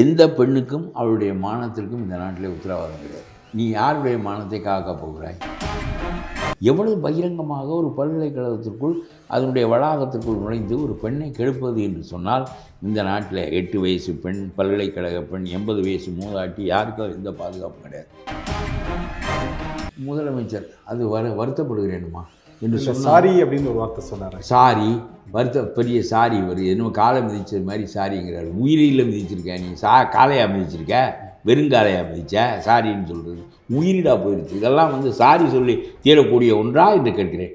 எந்த பெண்ணுக்கும் அவளுடைய மானத்திற்கும் இந்த நாட்டிலே உத்தரவாதம் கிடையாது. நீ யாருடைய மானத்தை காக்க போகிறாய்? எவ்வளவு பகிரங்கமாக ஒரு பல்கலைக்கழகத்திற்குள் அதனுடைய வளாகத்திற்குள் நுழைந்து ஒரு பெண்ணை கெடுப்பது என்று சொன்னால் இந்த நாட்டில் எட்டு வயசு பெண் பல்கலைக்கழக பெண் எண்பது வயசு மூதாட்டி யாருக்கும் எந்த பாதுகாப்பும் கிடையாது. முதலமைச்சர் அது வர வருத்தப்படுகிறேனுமா? என்று சொன்னார் சாரி அப்படின்னு ஒரு வார்த்தை சொன்னார். சாரி வருத்த பெரிய சாரி வருது. என்னமோ காலை மிதிச்சது மாதிரி சாரிங்கிறார். உயிரியில் மிதிச்சிருக்க நீ. சா காலையா மிதிச்சிருக்க? வெறுங்காலையா மிதிச்ச? சாரின்னு சொல்கிறது உயிரிடா போயிடுச்சு இதெல்லாம் வந்து சாரி சொல்லி தீரக்கூடிய ஒன்றா என்று கேட்கிறேன்.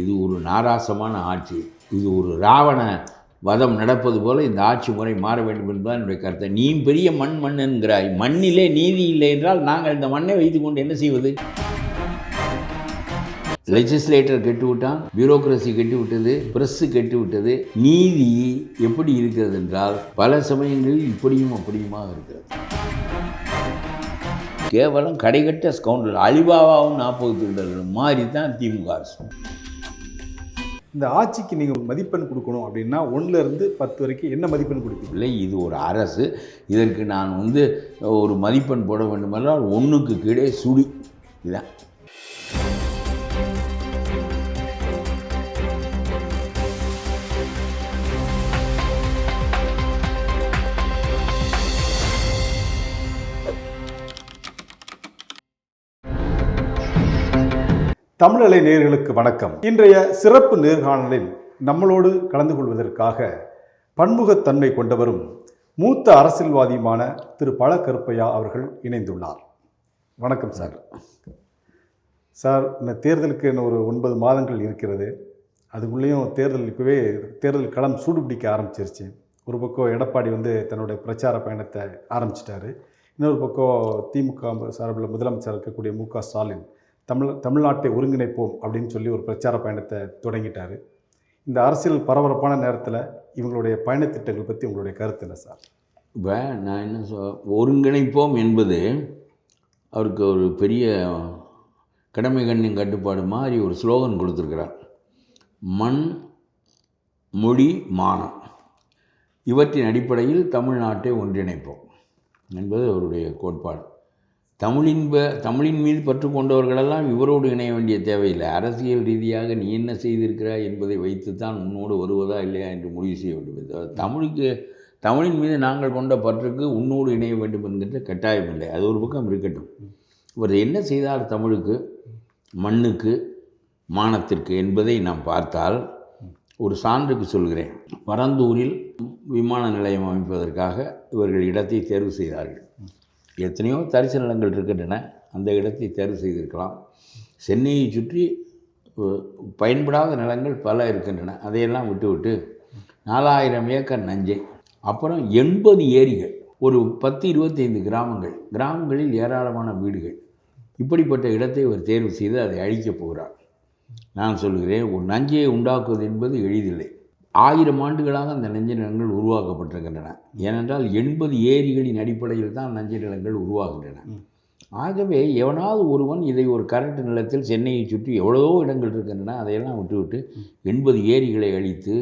இது ஒரு நாராசமான ஆட்சி. இது ஒரு ராவண வதம் நடப்பது போல இந்த ஆட்சி முறை மாற வேண்டும் என்பதுதான் என்னுடைய கருத்தை. நீ பெரிய மண் மண் என்கிறாய் மண்ணிலே நீதி இல்லை என்றால் நாங்கள் இந்த மண்ணை வைத்துக்கொண்டு என்ன செய்வது? லெஜிஸ்லேட்டர் கெட்டு விட்டான் பியூரோக்ரஸி கெட்டு விட்டது பிரஸ்ஸு கெட்டு விட்டது நீதி எப்படி இருக்கிறது என்றால் பல சமயங்களில் இப்படியும் அப்படியுமாக இருக்கிறது. கேவலம் கடைகட்ட ஸ்கவுண்டல் அலிபாபாவும் நாற்பது திருடர்கள் மாதிரி தான் திமுக அரசு. இந்த ஆட்சிக்கு நீங்கள் மதிப்பெண் கொடுக்கணும் அப்படின்னா ஒண்ணுல இருந்து பத்து வரைக்கும் என்ன மதிப்பெண் கொடுப்பீங்க? இல்லை இது ஒரு அரசு. இதற்கு நான் வந்து ஒரு மதிப்பெண் போட வேண்டுமென்றால் ஒன்றுக்கு கீழே சுடி. இதான். தமிழலை நேர்களுக்கு வணக்கம். இன்றைய சிறப்பு நேர்காணலில் நம்மளோடு கலந்து கொள்வதற்காக பன்முகத்தன்மை கொண்டவரும் மூத்த அரசியல்வாதியுமான திரு பழ கருப்பையா அவர்கள் இணைந்துள்ளார். வணக்கம் சார். சார் இந்த தேர்தலுக்கு இன்னும் ஒரு ஒன்பது மாதங்கள் இருக்கிறது. அதுக்குள்ளேயும் தேர்தல் இப்போவே தேர்தல் களம் சூடு பிடிக்க ஆரம்பிச்சிருச்சு. ஒரு பக்கம் எடப்பாடி வந்து தன்னுடைய பிரச்சார பயணத்தை ஆரம்பிச்சிட்டாரு. இன்னொரு பக்கம் திமுக சார்பில் முதலமைச்சர் இருக்கக்கூடிய மு க ஸ்டாலின் தமிழ் தமிழ்நாட்டை ஒருங்கிணைப்போம் அப்படின்னு சொல்லி ஒரு பிரச்சார பயணத்தை தொடங்கிட்டார். இந்த அரசியல் பரபரப்பான நேரத்தில் இவங்களுடைய பயணத்திட்டங்கள் பற்றி உங்களுடைய கருத்து என்ன சார்? இப்போ நான் என்ன சொல் ஒருங்கிணைப்போம் என்பது அவருக்கு ஒரு பெரிய கடமை கண்ணின் கட்டுப்பாடு மாதிரி ஒரு ஸ்லோகன் கொடுத்துருக்கிறார். மண் மொழி மானம். இவற்றின் அடிப்படையில் தமிழ்நாட்டை ஒன்றிணைப்போம் என்பது அவருடைய கோட்பாடு. தமிழின் ப- தமிழின் மீது பற்று கொண்டவர்களெல்லாம் இவரோடு இணைய வேண்டிய தேவையில்லை. அரசியல் ரீதியாக நீ என்ன செய்திருக்கிறாய் என்பதை வைத்துத்தான் உன்னோடு வருவதா இல்லையா என்று முடிவு செய்ய வேண்டும். தமிழுக்கு தமிழின் மீது நாங்கள் கொண்ட பற்றுக்கு உன்னோடு இணைய வேண்டும் என்கின்ற கட்டாயம் இல்லை. அது ஒரு பக்கம் இருக்கட்டும். இவர் என்ன செய்தார் தமிழுக்கு மண்ணுக்கு மானத்திற்கு என்பதை நாம் பார்த்தால் ஒரு சான்றுக்கு சொல்கிறேன். பரந்தூரில் விமான நிலையம் அமைப்பதற்காக இவர்கள் இடத்தை தேர்வு செய்தார்கள். எத்தனையோ தரிசு நிலங்கள் இருக்கின்றன. அந்த இடத்தை தேர்வு செய்திருக்கலாம். சென்னையை சுற்றி பயன்படாத நிலங்கள் பல இருக்கின்றன. அதையெல்லாம் விட்டுவிட்டு நாலாயிரம் ஏக்கர் நஞ்சை அப்புறம் எண்பது ஏரிகள் ஒரு பத்து இருபத்தைந்து கிராமங்கள் கிராமங்களில் ஏராளமான வீடுகள். இப்படிப்பட்ட இடத்தை அவர் தேர்வு செய்து அதை அழிக்கப் போகிறார். நான் சொல்கிறேன் ஒரு நஞ்சையை உண்டாக்குவது என்பது எளிதில்லை. ஆயிரம் ஆண்டுகளாக அந்த நஞ்ச நிலங்கள் உருவாக்கப்பட்டிருக்கின்றன. ஏனென்றால் எண்பது ஏரிகளின் அடிப்படையில் தான் நஞ்ச நிலங்கள் உருவாகின்றன. ஆகவே எவனாவது ஒருவன் இதை ஒரு கரட்டு நிலத்தில் சென்னையை சுற்றி எவ்வளவோ இடங்கள் இருக்கின்றன அதையெல்லாம் விட்டுவிட்டு எண்பது ஏரிகளை அழித்து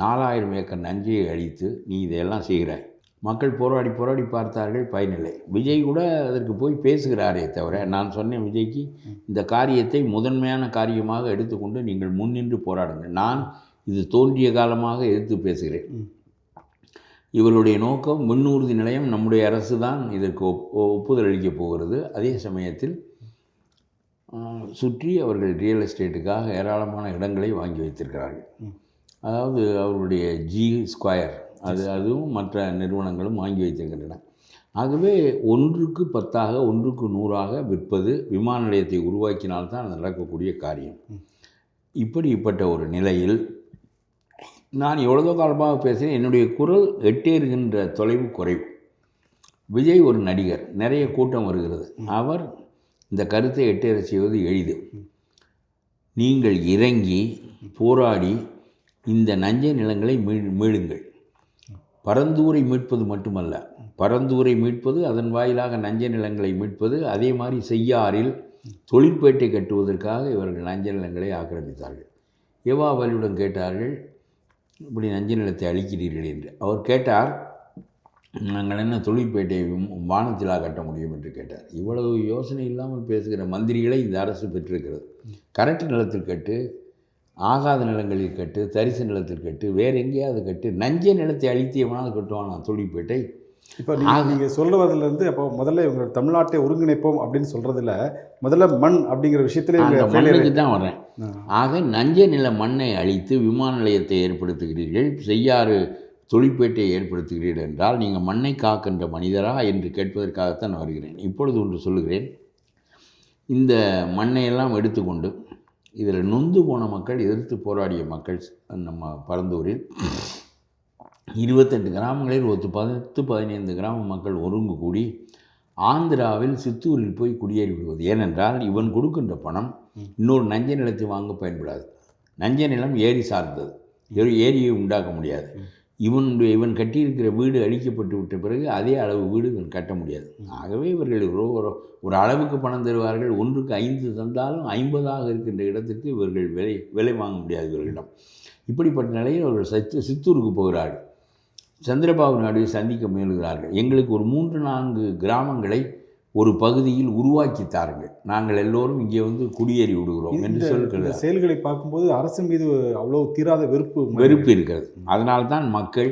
நாலாயிரம் ஏக்கர் நஞ்சையை அழித்து நீ இதையெல்லாம் செய்கிறாய். மக்கள் போராடி போராடி பார்த்தார்கள் பயனில்லை. விஜய் கூட அதற்கு போய் பேசுகிறாரே தவிர நான் சொன்னேன் விஜய்க்கு இந்த காரியத்தை முதன்மையான காரியமாக எடுத்துக்கொண்டு நீங்கள் முன்னின்று போராடுங்கள். நான் இது தோன்றிய காலமாக எதிர்த்து பேசுகிறேன். இவர்களுடைய நோக்கம் மின்னூர்தி நிலையம் நம்முடைய அரசு தான் இதற்கு ஒப் ஒப்புதல் அளிக்கப் போகிறது. அதே சமயத்தில் சுற்றி அவர்கள் ரியல் எஸ்டேட்டுக்காக ஏராளமான இடங்களை வாங்கி வைத்திருக்கிறார்கள். அதாவது அவர்களுடைய ஜி ஸ்கொயர் அது அதுவும் மற்ற நிறுவனங்களும் வாங்கி வைத்திருக்கின்றன. ஆகவே ஒன்றுக்கு பத்தாக ஒன்றுக்கு நூறாக விற்பது விமான நிலையத்தை உருவாக்கினால்தான் அது நடக்கக்கூடிய காரியம். இப்படிப்பட்ட ஒரு நிலையில் நான் எவ்வளோ காலமாக பேசுகிறேன் என்னுடைய குரல் எட்டேறுகின்ற தொலைவு குறைவு. விஜய் ஒரு நடிகர். நிறைய கூட்டம் வருகிறது. அவர் இந்த கருத்தை எட்டேறச் செய்வது எளிது. நீங்கள் இறங்கி போராடி இந்த நஞ்சை நிலங்களை மீ மீளுங்கள். பரந்தூரை மீட்பது மட்டுமல்ல. பரந்தூரை மீட்பது அதன் வாயிலாக நஞ்சை நிலங்களை மீட்பது அதே மாதிரி செய்யாறில் தொழிற்பேட்டை கட்டுவதற்காக இவர்கள் நஞ்சை நிலங்களை ஆக்கிரமித்தார்கள். யுவாவலியுடன் கேட்டார்கள் இப்படி நஞ்சு நிலத்தை அழிக்கிறீர்கள் என்று. அவர் கேட்டார் நாங்கள் என்ன தொழிற்பேட்டையை விம்- வானத்திலா கட்ட முடியும்? என்று கேட்டார். இவ்வளவு யோசனை இல்லாமல் பேசுகிற மந்திரிகளை இந்த அரசு பெற்றிருக்கிறது. கரட்டு நிலத்தில் கட்டு ஆகாத நிலங்களில் கட்டு தரிசு நிலத்தில் கட்டு வேறு எங்கேயாவது கட்டு நஞ்ச நிலத்தை அழித்து கட்டுவான் கட்டுவானா தொழிற்பேட்டை? இப்போ நீங்கள் நீங்கள் சொல்லுவதுலேருந்து அப்போ முதல்ல இவங்க தமிழ்நாட்டை ஒருங்கிணைப்போம் அப்படின்னு சொல்கிறதுல முதல்ல மண் அப்படிங்கிற விஷயத்துல மண்ணுக்கு தான் வரேன். ஆக நஞ்ச நில மண்ணை அழித்து விமான நிலையத்தை ஏற்படுத்துகிறீர்கள் செய்யாறு தொழிற்பேட்டையை ஏற்படுத்துகிறீர்கள் என்றால் நீங்கள் மண்ணை காக்கின்ற மனிதரா என்று கேட்பதற்காகத்தான் வருகிறேன். இப்பொழுது ஒன்று சொல்லுகிறேன். இந்த மண்ணையெல்லாம் எடுத்துக்கொண்டு இதில் நொந்து போன மக்கள் எதிர்த்து போராடிய மக்கள் நம்ம பரந்தூரில் இருபத்தெட்டு கிராமங்களில் ஒரு பத்து பதினைந்து கிராம மக்கள் ஒருங்கு கூடி ஆந்திராவில் சித்தூரில் போய் குடியேறி விடுவது ஏனென்றால் இவன் கொடுக்கின்ற பணம் இன்னொரு நஞ்ச நிலத்தை வாங்க பயன்படாது. நஞ்ச நிலம் ஏரி சார்ந்தது. ஒரு ஏரியை உண்டாக்க முடியாது. இவனுடைய இவன் கட்டியிருக்கிற வீடு அழிக்கப்பட்டு விட்ட பிறகு அதே அளவு வீடு இவன் கட்ட முடியாது. ஆகவே இவர்கள் ஒரு ஒரு ஒரு அளவுக்கு பணம் தருவார்கள். ஒன்றுக்கு ஐந்து தந்தாலும் ஐம்பதாக இருக்கின்ற இடத்திற்கு இவர்கள் விலை விலை வாங்க முடியாது இவர்களிடம். இப்படிப்பட்ட நிலையில் அவர்கள் சத்து சித்தூருக்கு போகிறார்கள். சந்திரபாபு நாயுடுவை சந்திக்க முயலுகிறார்கள். எங்களுக்கு ஒரு மூன்று நான்கு கிராமங்களை ஒரு பகுதியில் உருவாக்கி தாருங்கள் நாங்கள் எல்லோரும் இங்கே வந்து குடியேறி விடுகிறோம் என்று சொல்கிறார். செயல்களை பார்க்கும்போது அரசு மீது அவ்வளோ தீராத வெறுப்பு வெறுப்பு இருக்கிறது. அதனால்தான் மக்கள்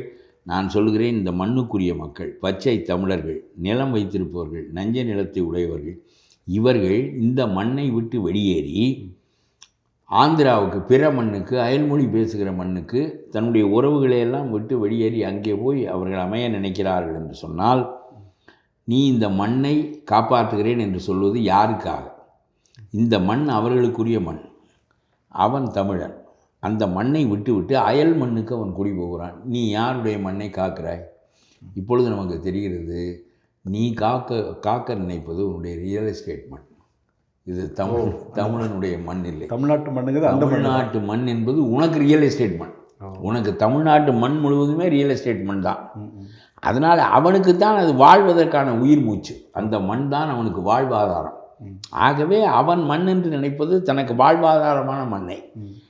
நான் சொல்கிறேன் இந்த மண்ணுக்குரிய மக்கள் பச்சை தமிழர்கள் நிலம் வைத்திருப்பவர்கள் நஞ்ச நிலத்தை உடையவர்கள் இவர்கள் இந்த மண்ணை விட்டு வெளியேறி ஆந்திராவுக்கு பிற மண்ணுக்கு அயல்மொழி பேசுகிற மண்ணுக்கு தன்னுடைய உறவுகளை எல்லாம் விட்டு வெளியேறி அங்கே போய் அவர்கள் அமைய நினைக்கிறார்கள் என்று சொன்னால் நீ இந்த மண்ணை காப்பாற்றுகிறேன் என்று சொல்வது யாருக்காக? இந்த மண் அவர்களுக்குரிய மண். அவன் தமிழன். அந்த மண்ணை விட்டுவிட்டு அயல் மண்ணுக்கு அவன் குடி போகிறான். நீ யாருடைய மண்ணை காக்கிறாய்? இப்பொழுது நமக்கு தெரிகிறது நீ காக்க காக்க நினைப்பது உன்னுடைய ரியல் எஸ்டேட் மண். இது தமிழ் தமிழனுடைய மண் இல்லை. தமிழ்நாட்டு மண்ணுங்கிறது அந்த தமிழ்நாட்டு மண் என்பது உனக்கு ரியல் எஸ்டேட் மண். உனக்கு தமிழ்நாட்டு மண் முழுவதுமே ரியல் எஸ்டேட் மண் தான். அதனால் அவனுக்கு தான் அது வாழ்வதற்கான உயிர் மூச்சு. அந்த மண் தான் அவனுக்கு வாழ்வாதாரம். ஆகவே அவன் மண் என்று நினைப்பது தனக்கு வாழ்வாதாரமான மண்ணை.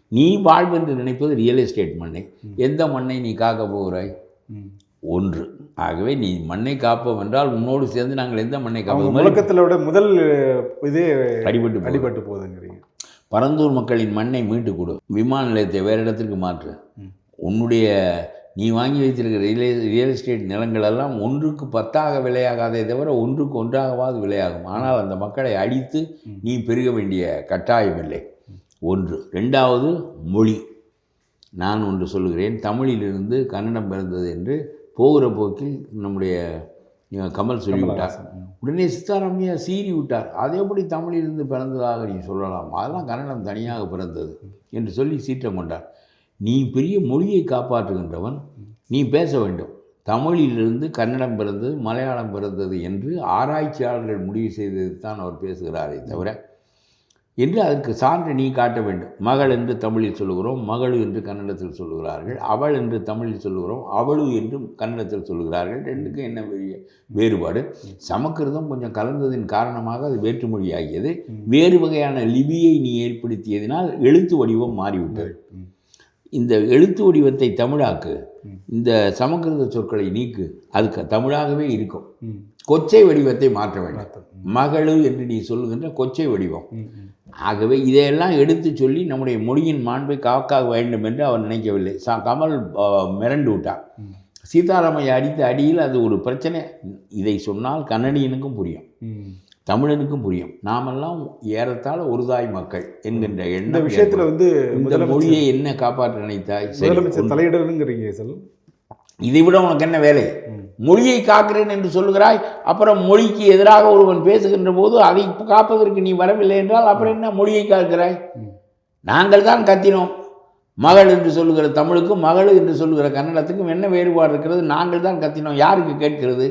நீ வாழ்வென்று நினைப்பது ரியல் எஸ்டேட் மண்ணை. எந்த மண்ணை நீ காக்க போகிறாய்? ஒன்று. ஆகவே நீ மண்ணை காப்போம் என்றால் உன்னோடு சேர்ந்து நாங்கள் எந்த மண்ணை காப்போம்? விட முதல் இதே அடிபட்டு. அடிபட்டு போகுதுங்கிறீங்க. பரந்தூர் மக்களின் மண்ணை மீட்டு கொடு. விமான நிலையத்தை வேறு இடத்திற்கு மாற்று. உன்னுடைய நீ வாங்கி வைத்திருக்கிற ரியல் ரியல் எஸ்டேட் நிலங்கள் எல்லாம் ஒன்றுக்கு பத்தாக விலையாகாதே தவிர ஒன்றுக்கு ஒன்றாகவாது விலையாகும். ஆனால் அந்த மக்களை அடித்து நீ பெருக வேண்டிய கட்டாயம் இல்லை. ஒன்று. ரெண்டாவது மொழி. நான் ஒன்று சொல்லுகிறேன். தமிழிலிருந்து கன்னடம் பிறந்தது என்று போகிற போக்கில் நம்முடைய கமல் சொல்லிவிட்டார் உடனே சித்தாராமையா சீறி விட்டார். அது எப்படி தமிழிலிருந்து பிறந்ததாக நீ சொல்லலாம்? அதெல்லாம் கன்னடம் தனியாக பிறந்தது என்று சொல்லி சீற்றம் கொண்டார். நீ பெரிய மொழியை காப்பாற்றுகின்றவன். நீ பேச வேண்டும். தமிழிலிருந்து கன்னடம் பிறந்தது மலையாளம் பிறந்தது என்று ஆராய்ச்சியாளர்கள் முடிவு செய்தது தான் அவர் பேசுகிறாரே தவிர என்று அதற்கு சான்று நீ காட்ட வேண்டும். மகள் என்று தமிழில் சொல்லுகிறோம் மகளு என்று கன்னடத்தில் சொல்லுகிறார்கள் அவள் என்று தமிழில் சொல்லுகிறோம் அவளு என்றும் கன்னடத்தில் சொல்லுகிறார்கள். ரெண்டுக்கும் என்ன வேறுபாடு? சமக்கிருதம் கொஞ்சம் கலந்ததின் காரணமாக அது வேற்றுமொழியாகியது. வேறு வகையான லிபியை நீ ஏற்படுத்தியதினால் எழுத்து வடிவம் மாறிவிட்டது. இந்த எழுத்து வடிவத்தை தமிழாக்கு இந்த சமக்கிருத சொற்களை நீக்கு அதுக்கு தமிழாகவே இருக்கும். கொச்சை வடிவத்தை மாற்ற வேண்டும். மகளு என்று நீ சொல்லுகின்ற கொச்சை வடிவம். ஆகவே இதையெல்லாம் எடுத்து சொல்லி நம்முடைய மொழியின் மாண்பை காக்க வேண்டும் என்று அவர் நினைக்கவில்லை. சா கமல் மிரண்டு விட்டார். சீதாராமையை அடித்த அடியில் அது ஒரு பிரச்சனை. இதை சொன்னால் கன்னடியனுக்கும் புரியும். தமிழனுக்கும் புரியும். நாமெல்லாம் ஏறத்தாழ ஒரு தாய் மக்கள் என்கின்ற எண்ணம் விஷயத்துல. வந்து இந்த மொழியை என்ன காப்பாற்ற நினைத்தாய் தலையிடணுங்கிறீங்க இதை விட உனக்கு என்ன வேலை? மொழியை காக்கிறேன் என்று சொல்லுகிறாய் அப்புறம் மொழிக்கு எதிராக ஒருவன் பேசுகின்ற போது அதை காப்பதற்கு நீ வரவில்லை என்றால் அப்புறம் என்ன மொழியை காக்கிறாய்? நாங்கள் தான் கத்தினோம். மகள் என்று சொல்லுகிற தமிழுக்கும் மகள் என்று சொல்லுகிற கன்னடத்துக்கும் என்ன வேறுபாடு இருக்கிறது? நாங்கள் தான் கத்தினோம். யாருக்கு கேட்கிறது?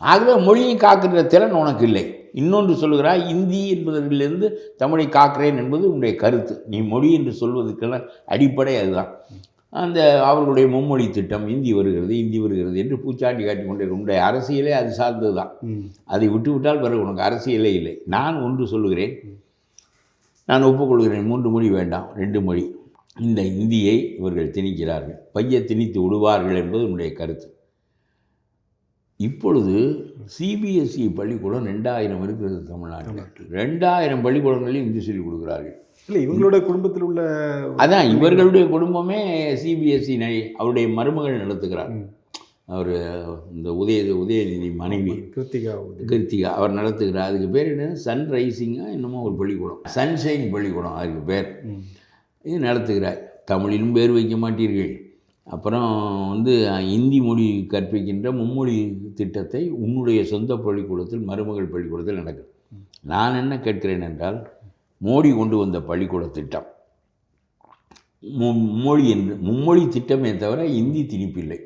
ஆகவே மொழியை காக்கின்ற திறன் உனக்கு இல்லை. இன்னொன்று சொல்லுகிறாய் இந்தி என்பதிலிருந்து தமிழை காக்கிறேன் என்பது உன்னுடைய கருத்து. நீ மொழி என்று சொல்வதற்கெல்லாம் அடிப்படை அதுதான். அந்த அவர்களுடைய மும்மொழி திட்டம் இந்தி வருகிறது இந்தி வருகிறது என்று பூச்சாண்டி காட்டி கொண்டே உன்னுடைய அரசியலே அது சார்ந்தது தான் அதை விட்டுவிட்டால் பிறகு உனக்கு அரசியலே இல்லை. நான் ஒன்று சொல்லுகிறேன். நான் ஒப்புக்கொள்கிறேன். மூன்று மொழி வேண்டாம். ரெண்டு மொழி. இந்த இந்தியை இவர்கள் திணிக்கிறார்கள். பைய திணித்து விடுவார்கள் என்பது என்னுடைய கருத்து. இப்பொழுது சிபிஎஸ்இ பள்ளிக்கூடம் ரெண்டாயிரம் இருக்கிறது தமிழ்நாட்டில். ரெண்டாயிரம் பள்ளிக்கூடங்களில் இந்தி சொல்லிக் கொடுக்குறார்கள். இல்லை இவங்களோட குடும்பத்தில் உள்ள அதான் இவர்களுடைய குடும்பமே சிபிஎஸ்இ அவருடைய மருமகள் நடத்துகிறார். அவர் இந்த உதய உதயநிதி மனைவி. கிருத்திகா கிருத்திகா அவர் நடத்துகிறார். அதுக்கு பேர் என்ன? சன் ரைசிங்காக என்னமோ ஒரு பள்ளிக்கூடம். சன்ஷைன் பள்ளிக்கூடம் அதுக்கு பேர். இது நடத்துகிறார். தமிழிலும் பேர் வைக்க மாட்டீர்கள். அப்புறம் வந்து இந்தி மொழி கற்பிக்கின்ற மும்மொழி திட்டத்தை உன்னுடைய சொந்த பள்ளிக்கூடத்தில் மருமகள் பள்ளிக்கூடத்தில் நடக்குது நான் என்ன கேட்கிறேன் என்றால் மோடி கொண்டு வந்த பள்ளிக்கூட திட்டம் மும்மொழி என்று மும்மொழி திட்டமே தவிர இந்தி திணிப்பில்லை.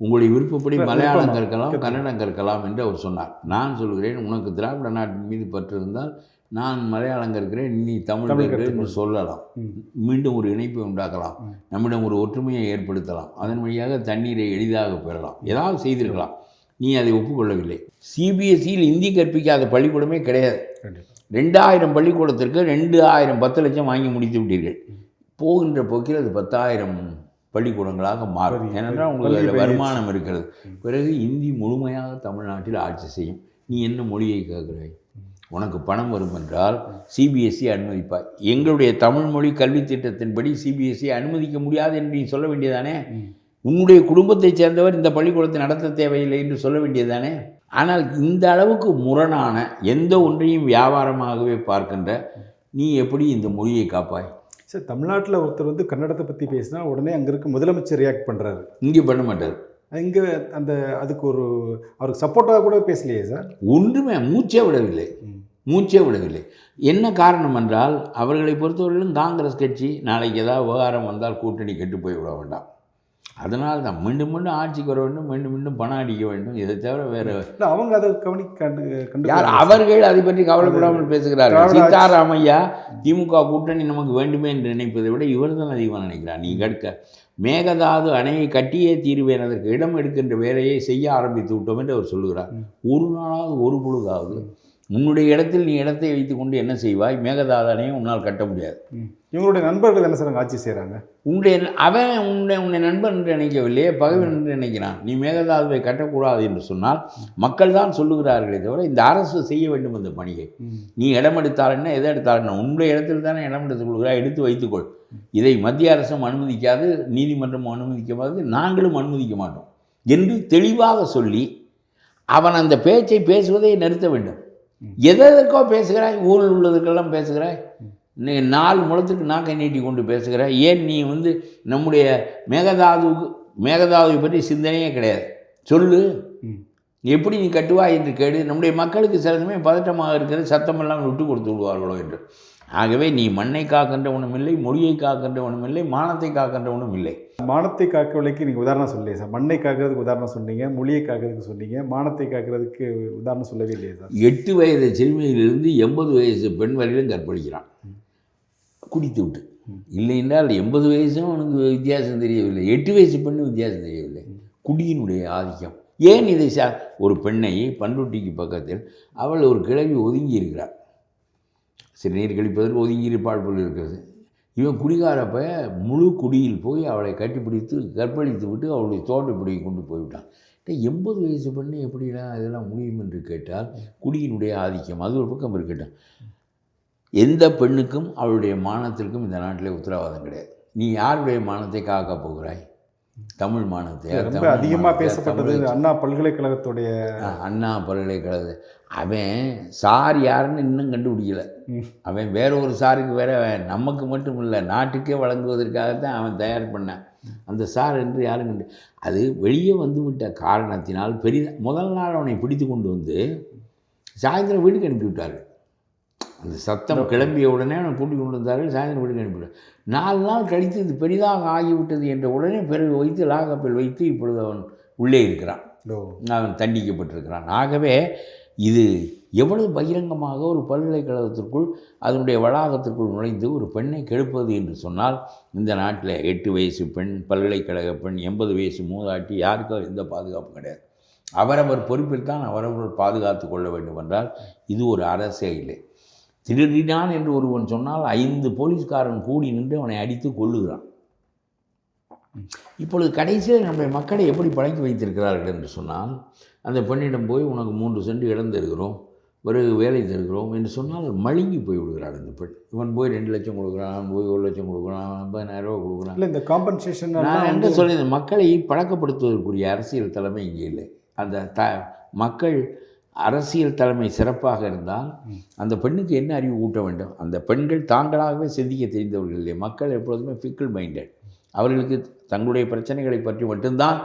உங்களுடைய விருப்பப்படி மலையாளம்? கற்கலாம். கன்னடம் கற்கலாம் என்று அவர் சொன்னார் நான் சொல்கிறேன் உனக்கு திராவிட நாட்டின் மீது பற்று இருந்தால் நான் மலையாளம் கற்கிறேன் நீ தமிழ் என்று. சொல்லலாம். மீண்டும் ஒரு இணைப்பை உண்டாக்கலாம். நம்மிடம் ஒரு ஒற்றுமையை ஏற்படுத்தலாம். அதன் வழியாக தண்ணீரை எளிதாக பெறலாம். ஏதாவது செய்திருக்கலாம். நீ அதை ஒப்புக்கொள்ளவில்லை. சிபிஎஸ்சியில் இந்தி கற்பிக்காத பள்ளிக்கூடமே கிடையாது. ரெண்டாயிரம் பள்ளிக்கூடத்திற்கு ரெண்டு ஆயிரம் பத்து லட்சம் வாங்கி முடித்து விட்டீர்கள். போகின்ற போக்கில் அது பத்தாயிரம் பள்ளிக்கூடங்களாக மாறும். ஏனென்றால் உங்களுக்கு அதில் வருமானம் இருக்கிறது. பிறகு இந்தி முழுமையாக தமிழ்நாட்டில் ஆட்சி செய்யும். நீ என்ன மொழியை கேட்கிறாய்? உனக்கு பணம் வரும் என்றால் சிபிஎஸ்சி அனுமதிப்பாய் எங்களுடைய தமிழ் மொழி கல்வி திட்டத்தின்படி சிபிஎஸ்சி அனுமதிக்க முடியாது என்று நீ சொல்ல வேண்டியதானே. உன்னுடைய குடும்பத்தைச் சேர்ந்தவர் இந்த பள்ளிக்கூடத்தை நடத்த தேவையில்லை என்று சொல்ல வேண்டியதுதானே ஆனால் இந்த அளவுக்கு முரணான எந்த ஒன்றையும் வியாபாரமாகவே பார்க்கின்ற நீ எப்படி இந்த மொழியை காப்பாய்? சார் தமிழ்நாட்டில் ஒருத்தர் வந்து கன்னடத்தை பற்றி பேசினா உடனே அங்கே இருக்க முதலமைச்சர் ரியாக்ட் பண்ணுறாரு இங்கே பண்ண மாட்டார். இங்கே அந்த அதுக்கு ஒரு அவருக்கு சப்போர்ட்டாக கூட பேசலையே சார்? ஒன்றுமே மூச்சே விடவில்லை. மூச்சே விடவில்லை. என்ன காரணம் என்றால் அவர்களை பொறுத்தவரையிலும் காங்கிரஸ் கட்சி நாளைக்கு ஏதாவது விவகாரம் வந்தால் கூட்டணி கெட்டு போய் விட வேண்டாம். அதனால் தான் மீண்டும் மீண்டும் ஆட்சிக்கு வர வேண்டும் மீண்டும் மீண்டும் பணம் அடிக்க வேண்டும். இதை தவிர வேறு அவங்க அதை கவனி கண்டு கண்டு யார் அவர்கள் அதை பற்றி கவலைப்படாமல் பேசுகிறார்கள். சீதாராமையா திமுக கூட்டணி நமக்கு வேண்டுமே என்று நினைப்பதை விட இவர் தான் அதிகமாக நினைக்கிறார். நீ கேட்க மேகதாது அணையை கட்டியே தீருவேன் அதற்கு இடம் எடுக்கின்ற வேலையை செய்ய ஆரம்பித்து விட்டோம் என்று அவர் சொல்லுகிறார். ஒரு நாளாவது ஒரு பொழுதாவது உன்னுடைய இடத்தில் நீ இடத்தை வைத்துக்கொண்டு என்ன செய்வாய்? மேகதாது அணையை உன்னால் கட்ட முடியாது. இவங்களுடைய நண்பர்கள் என்ன சார் ஆட்சி செய்கிறாங்க உன்னுடைய அவன் உன்னை உன்னை நண்பன் என்று நினைக்கவில்லையே பகைவன் என்று நினைக்கிறான். நீ மேகதாதுவை கட்டக்கூடாது என்று சொன்னால் மக்கள் தான் சொல்லுகிறார்களே தவிர இந்த அரசு செய்ய வேண்டும் அந்த பணியை. நீ இடம் எடுத்தால் என்ன எதை எடுத்தால் என்ன? உன்னுடைய இடத்தில் தானே இடம் எடுத்துக் கொள்கிறாய் எடுத்து வைத்துக்கொள். இதை மத்திய அரசும் அனுமதிக்காது நீதிமன்றமும் அனுமதிக்காது நாங்களும் அனுமதிக்க மாட்டோம். என்று தெளிவாக சொல்லி அவன் அந்த பேச்சை பேசுவதை நிறுத்த வேண்டும். ம். எதற்கோ பேசுகிறாய் ஊரில் உள்ளதுக்கெல்லாம் பேசுகிறாய். நீ நாலு முழத்துக்கு நாக்கை நீட்டி கொண்டு பேசுகிறாய். ஏன் நீ வந்து நம்முடைய மேகதாதுவுக்கு மேகதாதுவை பற்றி சிந்தனையே கிடையாது? சொல்லு. எப்படி நீ கட்டுவாய் என்று கேடு. நம்முடைய மக்களுக்கு சில சமயம் பதட்டமாக இருக்கிறது சத்தமெல்லாம் விட்டு கொடுத்து விடுவார்களோ என்று. ஆகவே நீ மண்ணை காக்கின்றவனும் இல்லை மொழியை காக்கின்றவனும் இல்லை மானத்தை காக்கின்றவனும் இல்லை. மானத்தை காக்கவில்லைக்கு நீங்கள் உதாரணம் சொல்லலையே சார். மண்ணை காக்கிறதுக்கு உதாரணம் சொன்னீங்க மொழியை காக்கிறதுக்கு சொன்னீங்க மானத்தை காக்கிறதுக்கு உதாரணம் சொல்லவே இல்லையே சார். எட்டு வயது சிறுமியிலிருந்து எண்பது வயசு பெண் வரையிலும் கற்பழிக்கிறான். குடித்து விட்டு. இல்லை என்றால் எண்பது வயசும் அவனுக்கு வித்தியாசம் தெரியவில்லை. எட்டு வயசு பெண்ணு வித்தியாசம் தெரியவில்லை. குடியினுடைய ஆதிக்கம். ஏன் இதை சா ஒரு பெண்ணை பண்ருட்டிக்கு பக்கத்தில் அவள் ஒரு கிழவி ஒதுங்கி இருக்கிறாள் சிறுநீர் கழிப்பதற்கு ஒதுங்கி இருப்பாள் போல் இருக்கிறது. இவன் குடிகாரப்ப முழு குடியில் போய் அவளை கட்டிப்பிடித்து கற்பழித்து விட்டு அவளுடைய தோட்டை பிடிக்க கொண்டு போய்விட்டான். எண்பது வயசு பெண்ணு எப்படிலாம் இதெல்லாம் முடியும் என்று கேட்டால் குடியினுடைய ஆதிக்கம் அது ஒரு பக்கம் இருக்கட்டும். எந்த பெண்ணுக்கும் அவளுடைய மானத்திற்கும் இந்த நாட்டிலே உத்தரவாதம் கிடையாது. நீ யாருடைய மானத்தை காக்க போகிறாய்? தமிழ் மானத்தை ரொம்ப அதிகமாக பேசப்பட்டது அண்ணா பல்கலைக்கழகத்துடைய அண்ணா பல்கலைக்கழக அவன் சார் யாருன்னு இன்னும் கண்டுபிடிக்கல. அவன் வேற ஒரு சாருக்கு வேற நமக்கு மட்டும் இல்லை நாட்டுக்கே வழங்குவதற்காகத்தான் அவன் தயார் பண்ணான். அந்த சார் என்று யாரும் கண்டு அது வெளியே வந்துவிட்ட காரணத்தினால் பெரிய முதல் நாள் அவனை பிடித்து கொண்டு வந்து சாயந்தரம் வீட்டுக்கு அனுப்பி விட்டார்கள். அந்த சத்தம் கிளம்பிய உடனே அவனை கூட்டி கொண்டு வந்தார்கள் சாயந்தரம் வீட்டுக்கு அனுப்பிவிட்டார் நாலு நாள் கழித்து இது பெரிதாக ஆகிவிட்டது என்ற உடனே பிறகு வைத்து லாகப்பில் வைத்து இப்பொழுது அவன் உள்ளே இருக்கிறான். அவன் தண்டிக்கப்பட்டிருக்கிறான். ஆகவே இது எவ்வளவு பகிரங்கமாக ஒரு பல்கலைக்கழகத்திற்குள் அதனுடைய வளாகத்திற்குள் நுழைந்து ஒரு பெண்ணை கெடுப்பது என்று சொன்னால் இந்த நாட்டில் எட்டு வயசு பெண் பல்கலைக்கழக பெண் எண்பது வயசு மூதாட்டி யாருக்கும் எந்த பாதுகாப்பும் கிடையாது. அவரவர் பொறுப்பில் தான் அவரவர் பாதுகாத்து கொள்ள வேண்டும் என்றால் இது ஒரு அரசே இல்லை. திருடினான் என்று ஒருவன் சொன்னால் ஐந்து போலீஸ்காரன் கூடி நின்று அவனை அடித்து கொள்ளுகிறான் இப்பொழுது கடைசியில் நம்முடைய மக்களை எப்படி பழக்கி வைத்திருக்கிறார்கள் என்று சொன்னால் அந்த பெண்ணிடம் போய் உனக்கு மூன்று சென்ட் இடம் தருகிறோம் பிறகு வேலை தருகிறோம் என்று சொன்னால் மழுங்கி போய் விடுகிறாள் அந்த பெண். இவன் போய் ரெண்டு லட்சம் கொடுக்குறான் அவன் போய் ஒரு லட்சம் கொடுக்குறான் ஐம்பதாயிரம் ரூபா கொடுக்குறான். இல்லை இந்த காம்பன்சேஷன் நான் என்ன சொல்லுது மக்களை பழக்கப்படுத்துவதற்குரிய அரசியல் தலைமை இங்கே இல்லை. அந்த த மக்கள் அரசியல் தலைமை சிறப்பாக இருந்தால் அந்த பெண்ணுக்கு என்ன அறிவு ஊட்ட வேண்டும்? அந்த பெண்கள் தாங்களாகவே சிந்திக்க தெரிந்தவர்கள் இல்லை. மக்கள் எப்பொழுதுமே ஃபிக்கிள் மைண்டட் அவர்களுக்கு தங்களுடைய பிரச்சனைகளை பற்றி மட்டும்தான்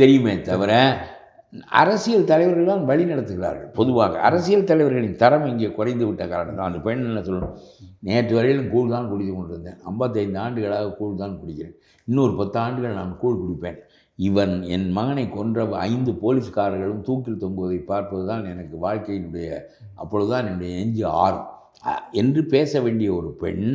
தெரியுமே தவிர அரசியல் தலைவர்கள் தான் வழி நடத்துகிறார்கள். பொதுவாக அரசியல் தலைவர்களின் தரம் இங்கே குறைந்து விட்ட காரணம் தான். அந்த பெண் என்ன சொல்லணும்? நேற்று வரையிலும் கூழ் தான் குடித்து கொண்டிருந்தேன். ஐம்பத்தைந்து ஆண்டுகளாக கூழ் தான் குடிக்கிறேன். இன்னொரு பத்து ஆண்டுகள் நான் கூழ் குடிப்பேன். இவன் என் மகனை கொன்ற ஐந்து போலீஸ்காரர்களும் தூக்கில் தொங்குவதை பார்ப்பது தான் எனக்கு வாழ்க்கையினுடைய அப்பொழுதுதான் என்னுடைய நெஞ்சு ஆறும். என்று பேச வேண்டிய ஒரு பெண்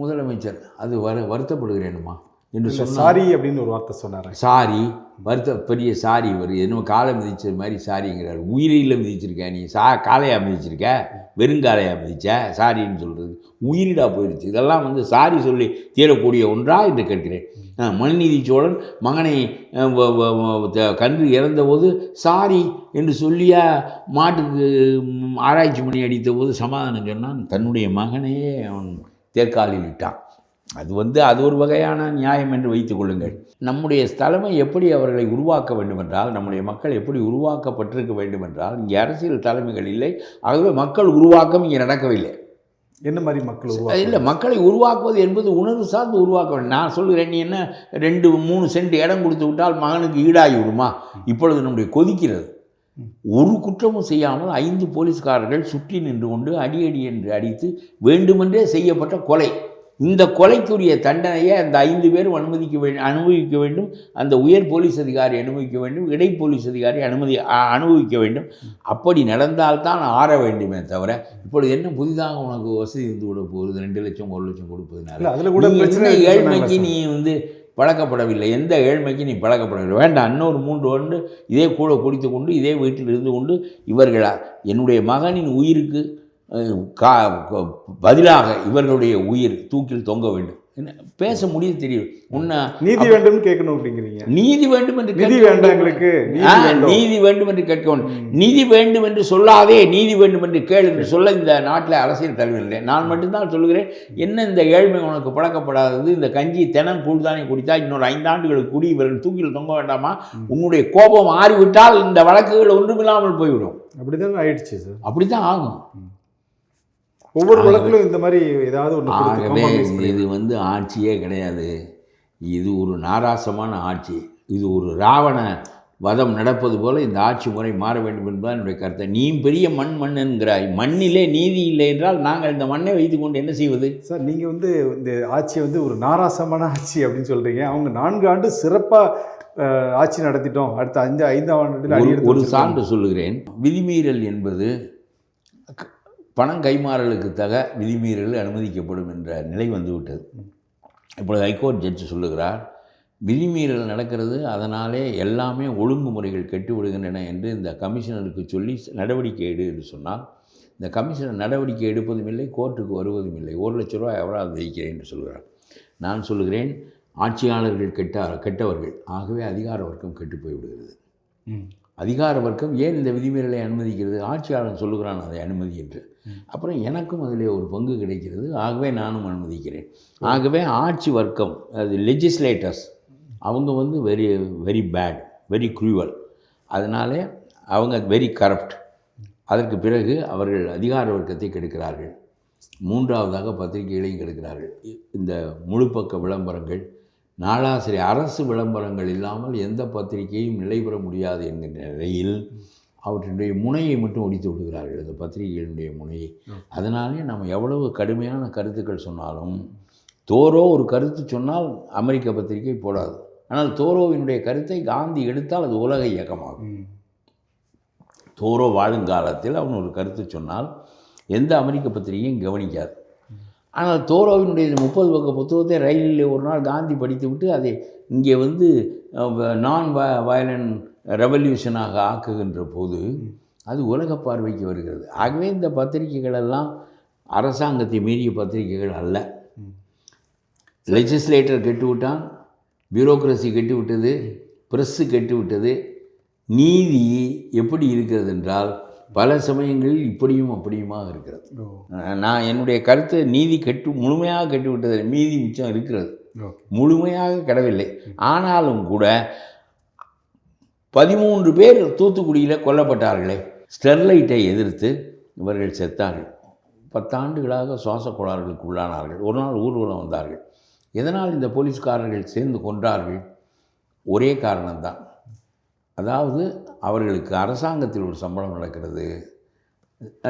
முதலமைச்சர். அது வரு வருத்தப்படுகிறேனுமா? என்று சொன்னார் சாரி அப்படின்னு ஒரு வார்த்தை சொன்னார். சாரி வருத்த பெரிய சாரி வருது என்னமோ காலை மிதிச்ச மாதிரி சாரிங்கிறார். உயிரில் மிதிச்சிருக்க நீ சா காலையா மிதிச்சிருக்க? வெறுங்காலையா மிதிச்ச? சாரின்னு சொல்கிறது உயிரிடா போயிடுச்சு இதெல்லாம் வந்து சாரி சொல்லி தீரக்கூடிய ஒன்றா என்று கேட்கிறேன். ஆ, மனுநீதி சோழன் மகனை கன்று இறந்தபோது சாரி என்று சொல்லியா மாட்டுக்கு ஆராய்ச்சி மணி அடித்தபோது சமாதானம் சொன்னான். தன்னுடைய மகனையே அவன் தேர்காலில் இட்டான். அது வந்து அது ஒரு வகையான நியாயம் என்று வைத்துக் கொள்ளுங்கள். நம்முடைய தலைமை எப்படி அவர்களை உருவாக்க வேண்டுமென்றால் நம்முடைய மக்கள் எப்படி உருவாக்கப்பட்டிருக்க வேண்டுமென்றால் இங்கே அரசியல் தலைமைகள் இல்லை ஆகவே மக்கள் உருவாக்கம் இங்கே நடக்கவில்லை. என்ன மாதிரி மக்கள் உருவாக்க இல்லை மக்களை உருவாக்குவது என்பது உணர்வு சார்ந்து உருவாக்க வேண்டும். நான் சொல்லுகிறேன் நீ என்ன ரெண்டு மூணு சென்ட் இடம் கொடுத்து விட்டால் மகனுக்கு ஈடாகி விடுமா இப்பொழுது நம்முடைய கொதிக்கிறது. ஒரு குற்றமும் செய்யாமல் ஐந்து போலீஸ்காரர்கள் சுற்றி நின்று கொண்டு அடி அடி என்று அடித்து வேண்டுமென்றே செய்யப்பட்ட கொலை. இந்த கொலைக்குரிய தண்டனையை அந்த ஐந்து பேரும் அனுமதிக்க வேண்டும் அனுபவிக்க வேண்டும். அந்த உயர் போலீஸ் அதிகாரி அனுபவிக்க வேண்டும். இடை போலீஸ் அதிகாரி அனுமதி அனுபவிக்க வேண்டும். அப்படி நடந்தால்தான் ஆற வேண்டுமே தவிர இப்பொழுது என்ன புதிதாக உனக்கு வசதி இருந்து விட போகுது? ரெண்டு லட்சம் ஒரு லட்சம் கொடுப்பதுனால அதுல கூட பிரச்சனை ஏழ்மைக்கு நீ வந்து பழக்கப்படவில்லை? எந்த ஏழ்மைக்கு நீ பழக்கப்படவில்லை? வேண்டாம் இன்னொரு மூன்று ஆண்டு இதே கூட குடித்து கொண்டு இதே வீட்டில் இருந்து கொண்டு இவர்களா என்னுடைய மகனின் உயிருக்கு கா பதிலாக இவர்களுடைய உயிர் தூக்கில் தொங்க வேண்டும். என்ன பேச முடியுது தெரியும். உன்னை நீதி வேண்டும்னு கேட்கணும் அப்படிங்கிறீங்க. நீதி வேண்டும் என்று நிதி வேண்டாம் வேண்டும். எங்களுக்கு. நீதி வேண்டும். வேண்டும் என்று கேட்க வேண்டும் நீதி வேண்டும் என்று சொல்லாதே நீதி வேண்டும் என்று கேள் என்று சொல்ல இந்த நாட்டில் அரசியல் தலைவர் இல்லை நான் மட்டும்தான் சொல்லுகிறேன். என்ன இந்த ஏழ்மை உனக்கு பழக்கப்படாதது? இந்த கஞ்சி தினம் கூழ்தானே குடித்தா இன்னொரு ஐந்தாண்டுகளுக்கு குடி இவர்கள் தூக்கில் தொங்க வேண்டாமா? உன்னுடைய கோபம் ஆறிவிட்டால் இந்த வழக்குகள் ஒன்றுமில்லாமல் போய்விடும். அப்படிதான் ஆயிடுச்சு சார். அப்படித்தான் ஆகும். ஒவ்வொரு வழக்கிலும் இந்த மாதிரி ஏதாவது ஒன்று இது வந்து ஆட்சியே கிடையாது. இது ஒரு நாராசமான ஆட்சி. இது ஒரு ராவண வதம் நடப்பது போல இந்த ஆட்சி முறை மாற வேண்டும் என்பதுதான் என்னுடைய கருத்து. நீ பெரிய மண் மண் என்கிறாய் மண்ணிலே நீதி இல்லை என்றால் நாங்கள் இந்த மண்ணை வைத்துக்கொண்டு என்ன செய்வது? சார் நீங்கள் வந்து இந்த ஆட்சியை வந்து ஒரு நாராசமான ஆட்சி அப்படின்னு சொல்கிறீங்க அவங்க நான்கு ஆண்டு சிறப்பாக ஆட்சி நடத்திட்டோம். அடுத்த அஞ்சு ஐந்தாம் ஆண்டில் ஒரு-. சான்று சொல்லுகிறேன். விதிமீறல் என்பது பணம் கைமாறலுக்கு தக விதிமீறல் அனுமதிக்கப்படும் என்ற நிலை வந்துவிட்டது. இப்பொழுது ஹைகோர்ட் ஜட்ஜ் சொல்லுகிறார் விதிமீறல் நடக்கிறது அதனாலே எல்லாமே ஒழுங்குமுறைகள் கெட்டு விடுகின்றன என்று இந்த கமிஷனருக்கு சொல்லி நடவடிக்கை எடு என்று சொன்னால் இந்த கமிஷனர் நடவடிக்கை எடுப்பதும் இல்லை கோர்ட்டுக்கு வருவதும் இல்லை. ஒரு லட்ச ரூபாய் அபராதம் விதிக்கிறேன் என்று சொல்கிறார். நான் சொல்லுகிறேன் ஆட்சியாளர்கள் கெட்ட கெட்டவர்கள் ஆகவே அதிகார வர்க்கம் கெட்டு போய்விடுகிறது. அதிகார வர்க்கம் ஏன் இந்த விதிமீறலை அனுமதிக்கிறது? ஆட்சியாளன் சொல்லுகிறான் அதை அனுமதி என்று. அப்புறம் எனக்கும் அதில் ஒரு பங்கு கிடைக்கிறது. ஆகவே நானும் அனுமதிக்கிறேன். ஆகவே ஆட்சி வர்க்கம் அது லெஜிஸ்லேட்டர்ஸ் அவங்க வந்து very very bad very cruel அதனாலே அவங்க வெரி கரப்ட் அதற்கு பிறகு அவர்கள் அதிகார வர்க்கத்தை கெடுக்கிறார்கள். மூன்றாவதாக பத்திரிகைகளையும் கெடுக்கிறார்கள். இந்த முழுப்பக்க விளம்பரங்கள் நாளாசிரிய அரசு விளம்பரங்கள் இல்லாமல் எந்த பத்திரிகையும் நிலை பெற முடியாது என்கின்ற நிலையில் அவற்றினுடைய முனையை மட்டும் ஒடித்து விடுகிறார்கள். இந்த பத்திரிகைகளுடைய முனையை அதனாலே நம்ம எவ்வளவு கடுமையான கருத்துக்கள் சொன்னாலும் தோரோ ஒரு கருத்து சொன்னால் அமெரிக்க பத்திரிகை போடாது. ஆனால் தோரோவினுடைய கருத்தை காந்தி எடுத்தால் அது உலக இயக்கமாகும். தோரோ வாழுங்காலத்தில் அவன் ஒரு கருத்து சொன்னால் எந்த அமெரிக்க பத்திரிகையும் கவனிக்காது. ஆனால் தோரோவினுடைய முப்பது பக்க புத்தகத்தை ரயிலில் ஒரு நாள் காந்தி படித்துவிட்டு அதை இங்கே வந்து நான் வ வயலன் ரெவல்யூஷனாக ஆக்குகின்ற போது அது உலக பார்வைக்கு வருகிறது. ஆகவே இந்த பத்திரிகைகளெல்லாம் அரசாங்கத்தை மீறிய பத்திரிகைகள் அல்ல. லெஜிஸ்லேட்டர் கெட்டுவிட்டான் பியூரோக்ரஸி கெட்டுவிட்டது ப்ரெஸ்ஸு கெட்டுவிட்டது நீதி எப்படி இருக்கிறது என்றால் பல சமயங்களில் இப்படியும் அப்படியுமாக இருக்கிறது. நான் என்னுடைய கருத்து நீதி கெட்டு முழுமையாக கெட்டுவிட்டது மீதி மிச்சம் இருக்கிறது. முழுமையாக கிடவில்லை. ஆனாலும் கூட பதிமூன்று பேர் தூத்துக்குடியில் கொல்லப்பட்டார்களே. ஸ்டெர்லைட்டை எதிர்த்து இவர்கள் செத்தார்கள். பத்தாண்டுகளாக சுவாச கோளாறுகளுக்கு உள்ளானார்கள். ஒரு நாள் ஊர்வலம் வந்தார்கள். எதனால் இந்த போலீஸ்காரர்கள் சேர்ந்து கொன்றார்கள்? ஒரே காரணம்தான். அதாவது அவர்களுக்கு அரசாங்கத்தில் ஒரு சம்பளம் நடக்கிறது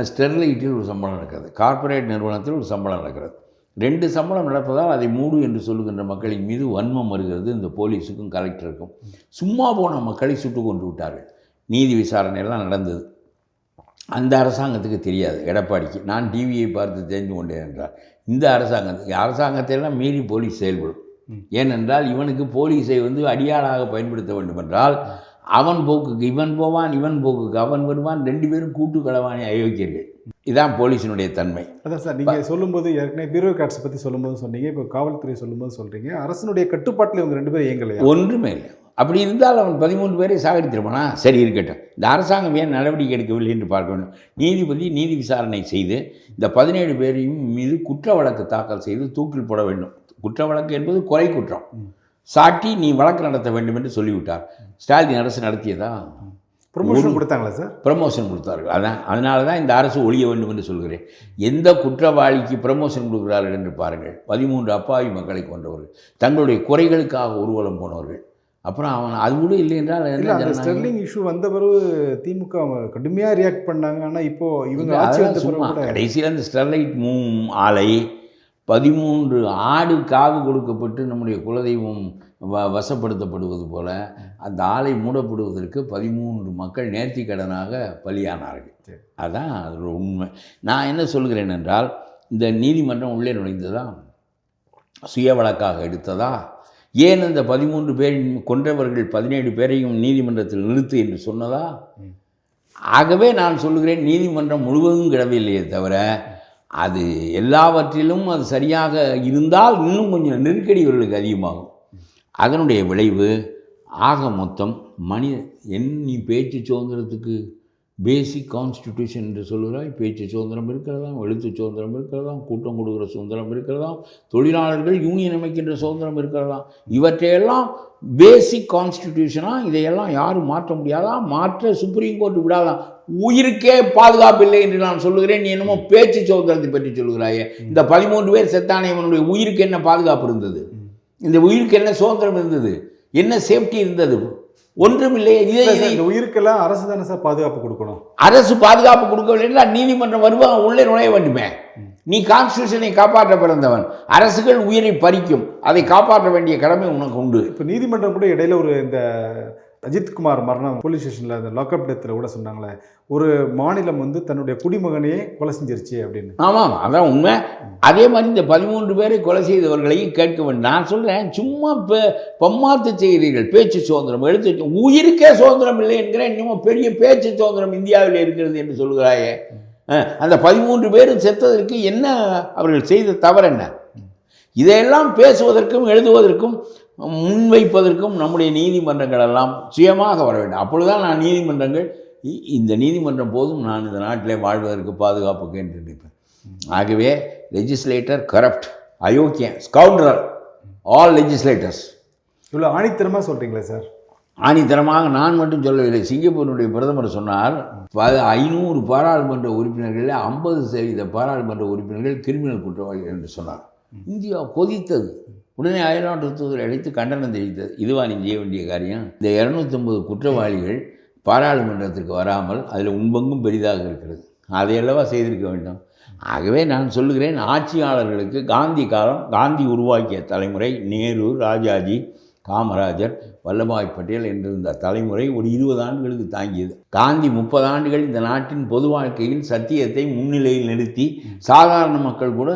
ஸ்டெர்லைட்டில் ஒரு சம்பளம் நடக்கிறது கார்ப்பரேட் நிறுவனத்தில் ஒரு சம்பளம் நடக்கிறது. ரெண்டு சம்பளம் நடப்பதால் அதை மூடு என்று சொல்லுகின்ற மக்களின் மீது வன்மம் வருகிறது இந்த போலீஸுக்கும் கலெக்டருக்கும். சும்மா போன மக்களை சுட்டு கொண்டு விட்டார்கள். நீதி விசாரணை எல்லாம் நடந்தது. அந்த அரசாங்கத்துக்கு தெரியாது எடப்பாடிக்கு. நான் டிவியை பார்த்து தெரிந்து கொண்டேன் என்றார் இந்த அரசாங்கத்துக்கு அரசாங்கத்தை எல்லாம் மீறி போலீஸ் செயல்படும். ஏனென்றால் இவனுக்கு போலீஸை வந்து அடியாளாக பயன்படுத்த வேண்டும் என்றால் அவன் போக்குக்கு இவன் போவான் இவன் போக்குக்கு அவன் வருவான் ரெண்டு பேரும் கூட்டு களவாணி அயோக்கியர்கள் இதான் போலீஸினுடைய தன்மை. அதான் சார் நீங்கள் சொல்லும்போது ஏற்கனவே பியூரோக்ராட்ஸ் பற்றி சொல்லும்போது சொன்னீங்க இப்போ காவல்துறை சொல்லும்போது சொல்கிறீங்க அரசனுடைய கட்டுப்பாட்டில் இவங்க ரெண்டு பேரும் இயங்கலையா? ஒன்றுமே இல்லை. அப்படி இருந்தால் அவன் பதிமூன்று பேரை சாகடித்திருப்பானா? சரி இருக்கட்டும். இந்த அரசாங்கம் ஏன் நடவடிக்கை எடுக்கவில்லை என்று பார்க்க வேண்டும். நீதிபதி நீதி விசாரணை செய்து இந்த பதினேழு பேரையும் மீது குற்ற வழக்கு தாக்கல் செய்து தூக்கில் போட வேண்டும். குற்ற வழக்கு என்பது கொலை குற்றம். சாட்டி நீ வழக்கு நடத்த வேண்டும் என்று சொல்லிவிட்டார். ஸ்டாலின் அரசு நடத்தியதா? ப்ரொமோஷன் கொடுத்தாங்களா சார்? ப்ரமோஷன் கொடுத்தார்கள். அதான் அதனால தான் இந்த அரசு ஒழிய வேண்டும் என்று சொல்கிறேன். எந்த குற்றவாளிக்கு ப்ரமோஷன் கொடுக்கிறார்கள் என்று பாருங்கள். பதிமூன்று அப்பாவி மக்களை கொண்டவர்கள் தங்களுடைய குறைகளுக்காக ஊர்வலம் போனவர்கள். அப்புறம் அவன் அது கூட இல்லை என்றால் அந்த? ஸ்டெர்லிங் இஷ்யூ வந்த பிறகு திமுக கடுமையாக ரியாக்ட் பண்ணாங்க. ஆனால் இப்போ இவங்க சும்மா கூட கடைசியில் அந்த ஸ்டெர்லைட் மூ ஆலை பதிமூன்று ஆடு காவு கொடுக்கப்பட்டு நம்முடைய குலதெய்வம் வ வசப்படுத்தப்படுவது போல அந்த ஆலை மூடப்படுவதற்கு பதிமூன்று மக்கள் நேர்த்தி கடனாக பலியானார்கள். அதான் அதோட உண்மை. நான் என்ன சொல்கிறேன் என்றால் இந்த நீதிமன்றம் உள்ளே நுழைந்ததா? சுய வழக்காக எடுத்ததா? ஏன் இந்த பதிமூன்று பேரின் கொன்றவர்கள் பதினேழு பேரையும் நீதிமன்றத்தில் நிறுத்து என்று சொன்னதா? ஆகவே நான் சொல்லுகிறேன் நீதிமன்றம் முழுவதும் கிடவில்லையே தவிர அது எல்லாவற்றிலும் அது சரியாக இருந்தால் இன்னும் கொஞ்சம் நெருக்கடிகளுக்கு அதிகமாகும். அதனுடைய விளைவு ஆக மொத்தம் மனித என் நீ பேச்சு சுதந்திரத்துக்கு பேசிக் கான்ஸ்டிடியூஷன் என்று சொல்கிறாய் பேச்சு சுதந்திரம் இருக்கிறதாம் எழுத்து சுதந்திரம் இருக்கிறதாம் கூட்டம் கொடுக்குற சுதந்திரம் இருக்கிறதாம் தொழிலாளர்கள் யூனியன் அமைக்கின்ற சுதந்திரம் இருக்கிறதாம். இவற்றையெல்லாம் பேசிக் கான்ஸ்டிடியூஷனாக இதையெல்லாம் யாரும் மாற்ற முடியாதா? மாற்ற சுப்ரீம் கோர்ட் விடாதான் உயிருக்கே பாதுகாப்பு இல்லை என்று நான் சொல்லுகிறேன். நீ என்னமோ பேச்சு சுதந்திரத்தை பற்றி சொல்லுகிறாயே. இந்த பதிமூன்று பேர் செத்தானே இவனுடைய உயிருக்கு என்ன பாதுகாப்பு இருந்தது? இந்த உயிருக்கு என்ன சுதந்திரம் இருந்தது? என்ன சேஃப்டி இருந்தது? இந்த உயிருக்கெல்லாம் அரசு தானே சார் பாதுகாப்பு கொடுக்கணும்? அரசு பாதுகாப்பு கொடுக்கவில்லை என்றால் நீதிமன்றம் வருவாங்க உள்ளே நுழைய வேண்டுமே. நீ கான்ஸ்டியூஷனை காப்பாற்ற பிறந்தவன். அரசுகள் உயிரை பறிக்கும். அதை காப்பாற்ற வேண்டிய கடமை உனக்கு உண்டு. இப்போ நீதிமன்றம் கூட இடையில ஒரு இந்த அஜித்குமார் மரணம் போலீஸ் ஸ்டேஷனில் அந்த லாக்அப் டெத்தில் கூட சொன்னாங்களே ஒரு மாநிலம் வந்து தன்னுடைய குடிமகனையே கொலை செஞ்சிருச்சு அப்படின்னு. ஆமாம் அதான் உண்மை. அதே மாதிரி இந்த பதிமூன்று பேரை கொலை செய்தவர்களையும் கேட்க வேண்டும் நான் சொல்கிறேன் சும்மா இப்போ பம்மாத்து செய்கிறீர்கள் பேச்சு சுதந்திரம் எழுத்து உயிருக்கே சுதந்திரம் இல்லை என்கிறேன் இன்னமும் பெரிய பேச்சு சுதந்திரம் இந்தியாவில் இருக்கிறது என்று சொல்கிறாயே அந்த பதிமூன்று பேரும் செத்ததற்கு என்ன அவர்கள் செய்த தவறு என்ன இதையெல்லாம் பேசுவதற்கும் எழுதுவதற்கும் முன்வைப்பதற்கும் நம்முடைய நீதிமன்றங்கள் எல்லாம் சுயமாக வர வேண்டும். அப்பொழுதுதான் நான் நீதிமன்றங்கள் இந்த நீதிமன்றம் போதும் நான் இந்த நாட்டிலே வாழ்வதற்கு பாதுகாப்புக்கு என்று நினைப்பேன் ஆகவே லெஜிஸ்லேட்டர் கரப்ட் அயோக்கியன் ஸ்கவுண்டரல் ஆல் லெஜிஸ்லேட்டர்ஸ் இவ்வளோ ஆணித்தரமாக சொல்கிறீங்களே சார் ஆணித்தரமாக நான் மட்டும் சொல்லவில்லை. சிங்கப்பூரினுடைய பிரதமர் சொன்னார் ஐநூறு பாராளுமன்ற உறுப்பினர்களில் ஐம்பது சதவீத பாராளுமன்ற உறுப்பினர்கள் கிரிமினல் குற்றவாளிகள் என்று சொன்னார். இந்தியா கொதித்தது. உடனே அயல்நாட்டு தூதரை அழைத்து கண்டனம் தெரிவித்தது. இதுவா நீ செய்ய வேண்டிய காரியம்? இந்த இரநூத்தொம்பது குற்றவாளிகள் பாராளுமன்றத்திற்கு வராமல் அதில் உண்பங்கும் பெரிதாக இருக்கிறது. அதையல்லவா செய்திருக்க வேண்டும்? ஆகவே நான் சொல்லுகிறேன் ஆட்சியாளர்களுக்கு காந்தி காலம் காந்தி உருவாக்கிய தலைமுறை நேரு ராஜாஜி காமராஜர் வல்லபாய் பட்டேல் என்றிருந்த தலைமுறை ஒரு இருபது ஆண்டுகளுக்கு தாங்கியது. காந்தி முப்பது ஆண்டுகள் இந்த நாட்டின் பொது வாழ்க்கையில் சத்தியத்தை முன்னிலையில் நிறுத்தி சாதாரண மக்கள் கூட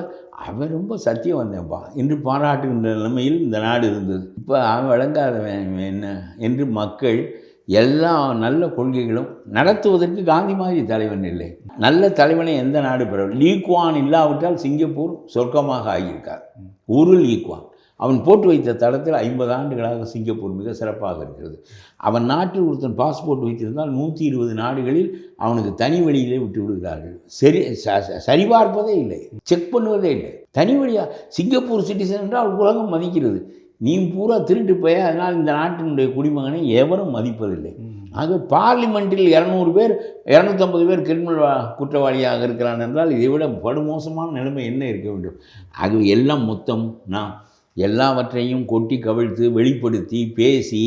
அவன் ரொம்ப சத்தியம் வந்தேன்ப்பா என்று பாராட்டுகின்ற நிலைமையில் இந்த நாடு இருந்தது. இப்போ அவன் விளங்காதவன் என்ன? என்று மக்கள் எல்லா நல்ல கொள்கைகளும் நடத்துவதற்கு காந்தி மாதிரி தலைவன் இல்லை. நல்ல தலைவனை எந்த நாடு பெற லீக்வான் இல்லாவிட்டால் சிங்கப்பூர் சொர்க்கமாக ஆகியிருக்கார் ஒரு லீக்வான் அவன் போட்டு வைத்த தளத்தில் ஐம்பது ஆண்டுகளாக சிங்கப்பூர் மிக சிறப்பாக இருக்கிறது. அவன் நாட்டில் ஒருத்தன் பாஸ்போர்ட் வைத்திருந்தால் நூற்றி இருபது நாடுகளில் அவனுக்கு தனி வழியிலே விட்டு விடுகிறார்கள். சரி ச- சரிபார்ப்பதே இல்லை. செக் பண்ணுவதே இல்லை. தனி வழியாக சிங்கப்பூர் சிட்டிசன் என்றால் உலகம் மதிக்கிறது. நீ பூரா திருட்டு போய் அதனால் இந்த நாட்டினுடைய குடிமகனை எவரும் மதிப்பதில்லை. ஆக பார்லிமெண்ட்டில் இரநூறு பேர் இரநூத்தம்பது பேர் கிரிமினல் குற்றவாளியாக இருக்கிறான் என்றால் இதை விட படுமோசமான நிலைமை என்ன இருக்க வேண்டும்? ஆகவே எல்லாம் மொத்தம் நாம் எல்லாவற்றையும் கொட்டி கவிழ்த்து வெளிப்படுத்தி பேசி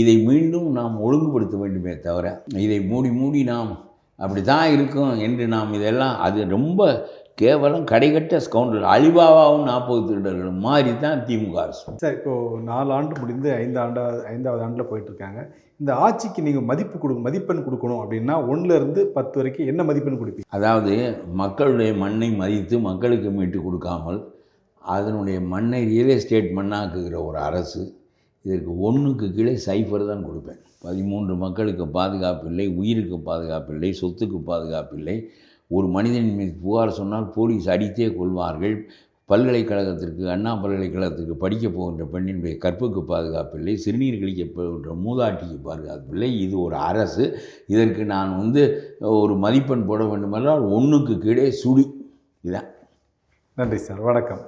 இதை மீண்டும் நாம் ஒழுங்குபடுத்த வேண்டுமே தவிர இதை மூடி மூடி நாம் அப்படி தான் இருக்கும் என்று நாம் இதெல்லாம் அது ரொம்ப கேவலம் கடைகட்ட ஸ்கவுண்டல் அலிபாபாவும் நாற்பது திருடர்களும் மாதிரி தான் திமுக அரசு. சார் இப்போது நாலு ஆண்டு முடிந்து ஐந்து ஆண்டா ஐந்தாவது ஆண்டில் போயிட்டுருக்காங்க. இந்த ஆட்சிக்கு நீங்கள் மதிப்பு கொடு மதிப்பெண் கொடுக்கணும் அப்படின்னா ஒண்ணுல இருந்து பத்து வரைக்கும் என்ன மதிப்பெண் கொடுப்பீங்க? அதாவது மக்களுடைய மண்ணை மதித்து மக்களுக்கு மீட்டு கொடுக்காமல் அதனுடைய மண்ணை ரியல் எஸ்டேட் மண்ணாக்குகிற ஒரு அரசு இதற்கு ஒன்றுக்கு கீழே சைஃபர் தான் கொடுப்பேன். பதிமூன்று மக்களுக்கு பாதுகாப்பு இல்லை உயிருக்கு பாதுகாப்பு இல்லை சொத்துக்கு பாதுகாப்பு இல்லை. ஒரு மனிதனின் மீது புகார் சொன்னால் போலீஸ் அடித்தே கொள்வார்கள். பல்கலைக்கழகத்திற்கு அண்ணா பல்கலைக்கழகத்திற்கு படிக்க போகின்ற பெண்ணினுடைய கற்புக்கு பாதுகாப்பு இல்லை சிறுநீர் கழிக்க போகின்ற மூதாட்டிக்கு பாதுகாப்பு இல்லை. இது ஒரு அரசு. இதற்கு நான் வந்து ஒரு மதிப்பெண் போட வேண்டுமென்றால் ஒன்றுக்கு கீழே சுடி. இதான். நன்றி சார். வணக்கம்.